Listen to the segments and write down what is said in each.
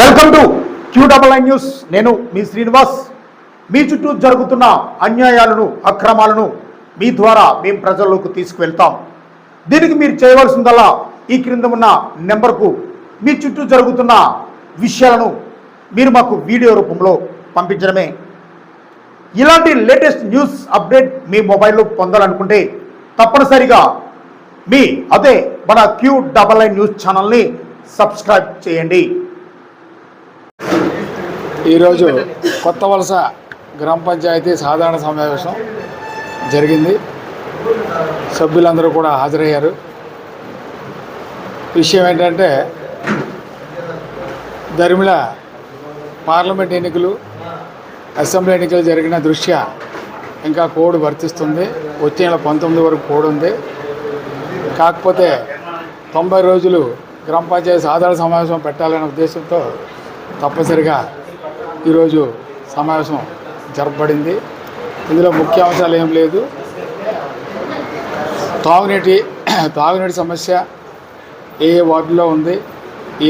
Welcome to Q double I news. నేను మీ శ్రీనివాస్. మీ చుట్టూ జరుగుతున్న అన్యాయాలను అక్రమాలను మీ ద్వారా మేము ప్రజల్లోకి తీసుకువెళ్తాం. దీనికి మీరు చేయవలసిందల్లా ఈ క్రింద ఉన్న నెంబర్కు మీ చుట్టూ జరుగుతున్న విషయాలను మీరు మాకు వీడియో రూపంలో పంపించడమే. ఇలాంటి లేటెస్ట్ న్యూస్ అప్డేట్ మీ మొబైల్లో పొందాలనుకుంటే తప్పనిసరిగా మీ అదే మన క్యూ డబల్ ఐ న్యూస్ ఛానల్ని సబ్స్క్రైబ్ చేయండి. ఈరోజు కొత్త వలస గ్రామ పంచాయతీ సాధారణ సమావేశం జరిగింది. సభ్యులందరూ కూడా హాజరయ్యారు. విషయం ఏంటంటే ధర్మిళ పార్లమెంట్ ఎన్నికలు అసెంబ్లీ ఎన్నికలు జరిగిన దృష్ట్యా ఇంకా కోడ్ వర్తిస్తుంది. వచ్చే నెల పంతొమ్మిది వరకు కోడ్ ఉంది. కాకపోతే తొంభై రోజులు గ్రామ పంచాయతీ సాధారణ సమావేశం పెట్టాలనే ఉద్దేశంతో తప్పనిసరిగా ఈరోజు సమావేశం జరపబడింది. ఇందులో ముఖ్య అంశాలు ఏం లేదు. తాగునీటి తాగునీటి సమస్య ఏ ఏ వార్డులో ఉంది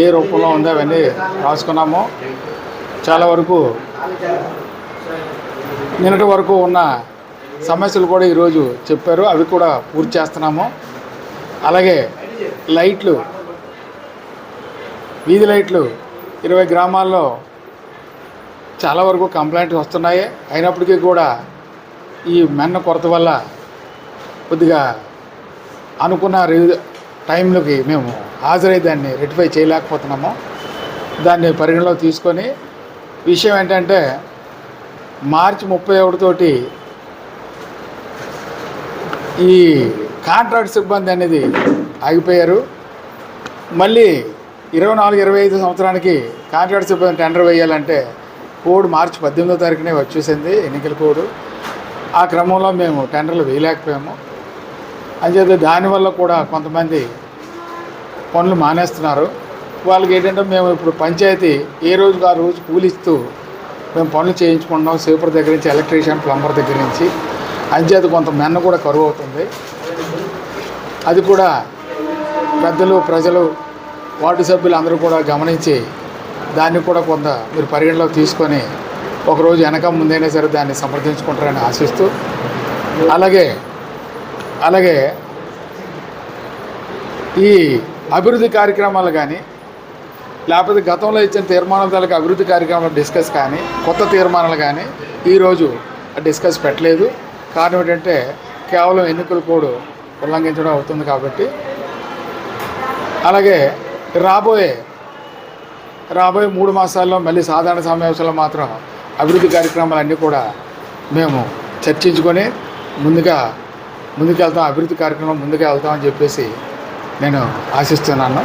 ఏ రూపంలో ఉంది అవన్నీ రాసుకున్నాము. చాలా వరకు నిన్నటి వరకు ఉన్న సమస్యలు కూడా ఈరోజు చెప్పారు. అవి కూడా పూర్తి చేస్తున్నాము. అలాగే లైట్లు వీధి లైట్లు ఇరవై గ్రామాల్లో చాలా వరకు కంప్లైంట్స్ వస్తున్నాయి. అయినప్పటికీ కూడా ఈ మెన్న కొరత వల్ల కొద్దిగా అనుకున్న రి- టైంలోకి మేము హాజరై దాన్ని రెటిఫై చేయలేకపోతున్నాము. దాన్ని పరిగణలో తీసుకొని విషయం ఏంటంటే మార్చి ముప్పై ఒకటితోటి ఈ కాంట్రాక్ట్ సిబ్బంది అనేది ఆగిపోయారు. మళ్ళీ ఇరవై నాలుగు ఇరవై ఐదు సంవత్సరానికి కాంట్రాక్ట్ సిబ్బంది టెండర్ వేయాలంటే కోడ్ మార్చి పద్దెనిమిదో తారీఖునే వచ్చేసింది ఎన్నికల కోడ్. ఆ క్రమంలో మేము టెండర్లు వేయలేకపోయాము. అంచేత దానివల్ల కూడా కొంతమంది పనులు మానేస్తున్నారు. వాళ్ళకి ఏంటంటే మేము ఇప్పుడు పంచాయతీ ఏ రోజుకు ఆ రోజు కూలిస్తూ మేము పనులు చేయించుకుంటున్నాం. సూపర్ దగ్గర నుంచి ఎలక్ట్రీషియన్ ప్లంబర్ దగ్గర నుంచి. అంచేత కొంత మెన్న కూడా కరువు అవుతుంది. అది కూడా పెద్దలు ప్రజలు వార్డు సభ్యులు అందరూ కూడా గమనించి దాన్ని కూడా కొంత మీరు పరిగణలోకి తీసుకొని ఒకరోజు వెనక ముందైనా సరే దాన్ని సమర్థించుకుంటారని ఆశిస్తూ అలాగే అలాగే ఈ అభివృద్ధి కార్యక్రమాలు కానీ లేకపోతే గతంలో ఇచ్చిన తీర్మానాల తాలూకు అభివృద్ధి కార్యక్రమాలు డిస్కస్ కానీ కొత్త తీర్మానాలు కానీ ఈరోజు డిస్కస్ పెట్టలేదు. కారణం ఏంటంటే కేవలం ఎన్నికల కోడ్ ఉల్లంఘించడం అవుతుంది కాబట్టి అలాగే రాబోయే రాబోయే మూడు మాసాల్లో మళ్ళీ సాధారణ సమావేశంలో మాత్రం అభివృద్ధి కార్యక్రమాలన్నీ కూడా మేము చర్చించుకొని ముందుగా ముందుకు వెళ్తాం అభివృద్ధి కార్యక్రమం ముందుకు వెళ్తామని చెప్పేసి నేను ఆశిస్తున్నాను.